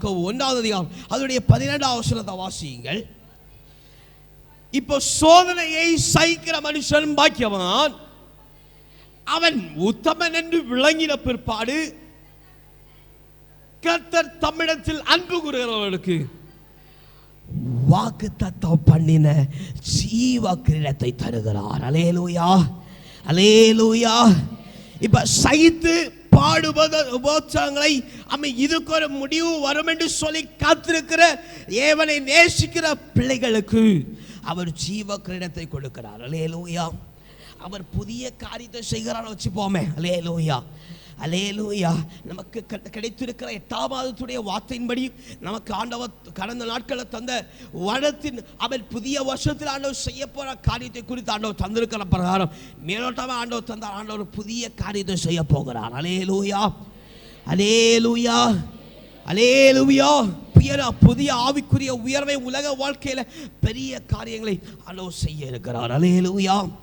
யாக்கோவு ஒன்றாவது அதிகாரம். அதனுடைய பதினெண்டாம் வசனத்தை வாசியுங்கள். இப்போ சோதனையை சகிக்கிற மனுஷன் பாக்கியவான். அவன் உத்தமன் என்று விளங்கின பிற்பாடு கர்த்தர் தமிழத்தில் அன்பு கூறுகிறவர்களுக்கு வாக்கு தத்தம் பண்ணின ஜீவ கிரீடத்தை தருகிறார். அலேலூயா அலேலூயா இப்ப சகித்து பாடுபத உபோத்சவங்களை அம்மை இதுக்கு ஒரு முடிவு வரும் என்று சொல்லி காத்திருக்கிற ஏவனை நேசிக்கிற பிள்ளைகளுக்கு அவர் ஜீவ கிரீடத்தை கொடுக்கிறார். அலேலூயா அவர் புதிய காரியத்தை செய்கிறார் வச்சுப்போமே. அலேலூயா அலேலூயா நமக்கு கிடைத்திருக்கிற எட்டாம் மாதத்துடைய வார்த்தையின்படி நமக்கு ஆண்டவர் கடந்த நாட்களில் தந்த வருடத்தின் அவர் புதிய வருஷத்தில் ஆண்டவர் செய்ய போகிற காரியத்தை குறித்து ஆண்டவர் தந்திருக்கிற பிரகாரம் மேலோட்டமாக ஆண்டவர் தந்தார். ஆண்டவர் புதிய காரியத்தை செய்ய போகிறார். அலேலூயா அலேலூயா அலேலூயா புதிய புதிய ஆவிக்குரிய உயர்வை உலக வாழ்க்கையில் பெரிய காரியங்களை ஆண்டவர் செய்ய இருக்கிறார். அலேலூயா